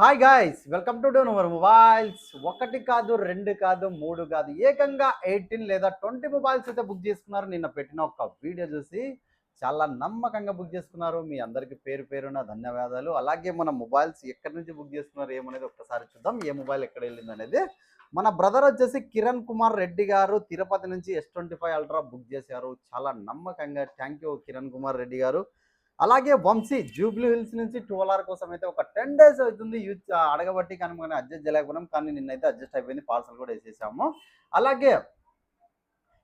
Hi guys welcome to Dhone our mobiles ఒకటి కాదు రెండు కాదు మూడు కాదు ఏకంగా ఎయిటీన్ లేదా ట్వంటీ మొబైల్స్ అయితే బుక్ చేసుకున్నారు. నిన్న పెట్టిన ఒక వీడియో చూసి చాలా నమ్మకంగా బుక్ చేసుకున్నారు. మీ అందరికీ పేరు పేరున ధన్యవాదాలు. అలాగే మన మొబైల్స్ ఎక్కడి నుంచి బుక్ చేసుకున్నారు ఏమనేది ఒక్కసారి చూద్దాం. ఏ మొబైల్ ఎక్కడ వెళ్ళింది అనేది. మన బ్రదర్ వచ్చేసి కిరణ్ కుమార్ రెడ్డి గారు తిరుపతి నుంచి S twenty five Ultra book చేశారు. చాలా నమ్మకంగా థ్యాంక్ యూ కిరణ్ కుమార్ రెడ్డి గారు. అలాగే వంశీ జూబ్లీ హిల్స్ నుంచి టోలార్ కోసం అయితే ఒక టెన్ డేస్ అవుతుంది. యూత్ అడగబట్టి కానీ మనం అడ్జస్ట్ చేయలేకపోయినాం. కానీ నిన్నైతే అడ్జస్ట్ అయిపోయింది. పార్సల్ కూడా వేసేసాము. అలాగే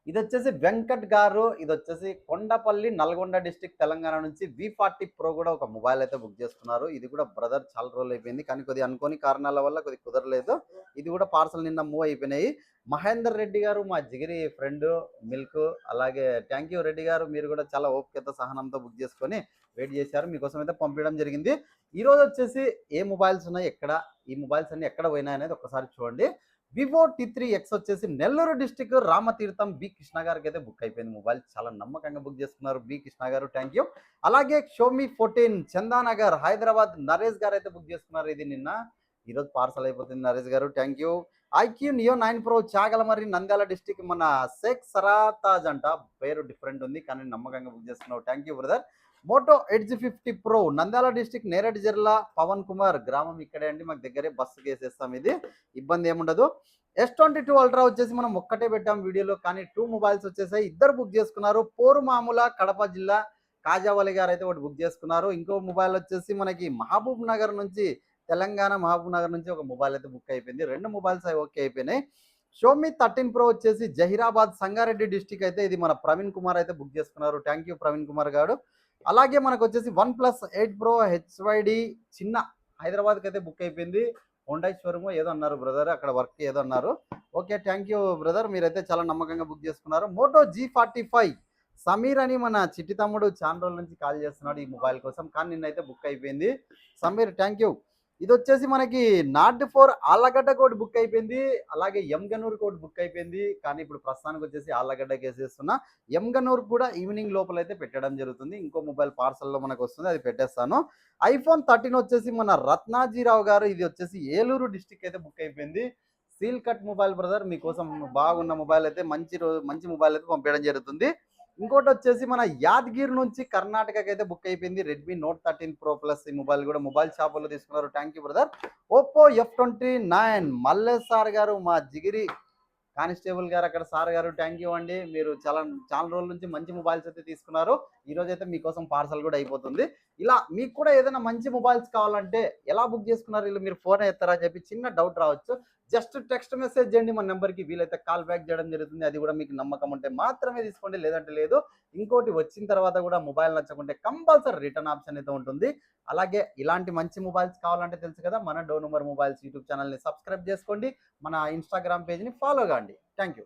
ఇది వచ్చేసి వెంకట్ గారు ఇది వచ్చేసి కొండపల్లి నల్గొండ డిస్టిక్ తెలంగాణ నుంచి వి ఫార్టీ ప్రో కూడా ఒక మొబైల్ అయితే బుక్ చేసుకున్నారు. ఇది కూడా బ్రదర్ చాలా రోజులు అయిపోయింది. కానీ కొద్దిగా అనుకోని కారణాల వల్ల కొద్దిగా కుదరలేదు. ఇది కూడా పార్సల్ నిన్న మూవ్ అయిపోయినాయి. మహేందర్ రెడ్డి గారు మా జిగిరి ఫ్రెండ్ మిల్క్ అలాగే థ్యాంక్ యూ రెడ్డి గారు. మీరు కూడా చాలా ఓపికత సహనంతో బుక్ చేసుకొని వెయిట్ చేశారు. మీకోసం అయితే పంపించడం జరిగింది. ఈరోజు వచ్చేసి ఏ మొబైల్స్ ఉన్నాయి ఎక్కడ ఈ మొబైల్స్ అన్ని ఎక్కడ పోయినాయి అనేది ఒకసారి చూడండి. వివో టీ త్రీ ఎక్స్ వచ్చేసి నెల్లూరు డిస్టిక్ రామతీర్థం బి కృష్ణ గారికి అయితే బుక్ అయిపోయింది. మొబైల్ చాలా నమ్మకంగా బుక్ చేసుకున్నారు బి కృష్ణ గారు థ్యాంక్ యూ అలాగే షోమి ఫోర్టీన్ చందానగర్ హైదరాబాద్ నరేష్ గారు అయితే బుక్ చేసుకున్నారు ఇది నిన్న. ఈరోజు పార్సల్ అయిపోతుంది నరేష్ గారు thank you iQOO Neo nine pro Chagalamarri Nandyal district మన షేక్ సరాతాజ్ అంట. పేరు డిఫరెంట్ ఉంది కానీ నమ్మకంగా బుక్ చేసుకున్నావు thank you brother Moto Edge fifty pro Nandyal district నేరేడ్ జిల్లా పవన్ కుమార్ గ్రామం ఇక్కడే అండి. మాకు దగ్గరే బస్సు వేసేస్తాం ఇది. ఇబ్బంది ఏముండదు. ఎస్ ట్వంటీ టూ అల్ట్రా వచ్చేసి మనం ఒక్కటే పెట్టాం వీడియోలో కానీ టూ మొబైల్స్ వచ్చేసాయి. ఇద్దరు బుక్ చేసుకున్నారు. పోరు మామూల కడప జిల్లా కాజావలి గారు అయితే ఒకటి బుక్ చేసుకున్నారు. ఇంకో మొబైల్ వచ్చేసి మనకి మహబూబ్ నగర్ నుంచి తెలంగాణ మహబూబ్ నగర్ నుంచి ఒక మొబైల్ అయితే బుక్ అయిపోయింది. రెండు మొబైల్స్ అవి ఓకే అయిపోయినాయి. షోమి థర్టీన్ ప్రో వచ్చేసి జహీరాబాద్ సంగారెడ్డి డిస్టిక్ అయితే ఇది మన ప్రవీణ్ కుమార్ అయితే బుక్ చేసుకున్నారు. థ్యాంక్ యూ ప్రవీణ్ కుమార్ గారు. అలాగే మనకు వచ్చేసి OnePlus eight pro HYD చిన్న హైదరాబాద్కి అయితే బుక్ అయిపోయింది. హోండై షోరూమ్ ఏదో అన్నారు బ్రదర్ అక్కడ వర్క్ ఏదో అన్నారు. ఓకే థ్యాంక్ యూ బ్రదర్ మీరైతే చాలా నమ్మకంగా బుక్ చేసుకున్నారు. Moto G forty five Sameer అని మన చిట్టి తమ్ముడు చాలా రోజుల నుంచి కాల్ చేస్తున్నాడు ఈ మొబైల్ కోసం కానీ నిన్నైతే బుక్ అయిపోయింది. Sameer thank you. ఇది వచ్చేసి మనకి నాట్ ఫోర్ ఆళ్ళగడ్డ కోటి బుక్ అయిపోయింది. అలాగే ఎంగనూరు కోటి బుక్ అయిపోయింది. కానీ ఇప్పుడు ప్రస్తుతానికి వచ్చేసి ఆళ్ళగడ్డ కేసేస్తున్నా. ఎంగనూరు కూడా ఈవినింగ్ లోపల అయితే పెట్టడం జరుగుతుంది. ఇంకో మొబైల్ పార్సల్లో మనకు వస్తుంది అది పెట్టేస్తాను. ఐఫోన్ థర్టీన్ వచ్చేసి మన రత్నాజీరావు గారు ఇది వచ్చేసి ఏలూరు డిస్టిక్ అయితే బుక్ అయిపోయింది. సీల్ కట్ మొబైల్ బ్రదర్ మీకోసం బాగున్న మొబైల్ అయితే మంచి రోజు మంచి మొబైల్ అయితే పంపించడం జరుగుతుంది. ఇంకోటి వచ్చేసి మన యాద్గిర్ నుంచి కర్ణాటకకి అయితే బుక్ అయిపోయింది. Redmi Note thirteen pro plus ఈ మొబైల్ కూడా మొబైల్ షాపుల్లో తీసుకున్నారు. Thank you brother Oppo F twenty nine Mallesh sir గారు మా జిగిరి కానిస్టేబుల్ గారు అక్కడ సార్ గారు థ్యాంక్ యూ అండి. మీరు చాలా చాలా రోజుల నుంచి మంచి మొబైల్స్ అయితే తీసుకున్నారు. ఈ రోజు అయితే మీకోసం పార్సల్ కూడా అయిపోతుంది. ఇలా మీకు కూడా ఏదైనా మంచి మొబైల్స్ కావాలంటే ఎలా బుక్ చేసుకున్నారు? ఇలా మీరు ఫోన్ ఎత్తారా అని చెప్పి చిన్న డౌట్ రావచ్చు. జస్ట్ టెక్స్ట్ మెసేజ్ చేయండి మన నెంబర్కి వీలైతే కాల్ బ్యాక్ చేయడం జరుగుతుంది. అది కూడా మీకు నమ్మకం ఉంటే మాత్రమే తీసుకోండి. లేదంటే లేదు. ఇంకోటి వచ్చిన తర్వాత కూడా మొబైల్ నచ్చకుంటే కంపల్సరీ రిటర్న్ ఆప్షన్ అయితే ఉంటుంది. అలాగే ఇలాంటి మంచి మొబైల్స్ కావాలంటే తెలుసు కదా మన డో నెంబర్ మొబైల్స్ యూట్యూబ్ ఛానల్ని సబ్స్క్రైబ్ చేసుకోండి. మన ఇన్స్టాగ్రామ్ పేజ్ని ఫాలో కాండి. Thank you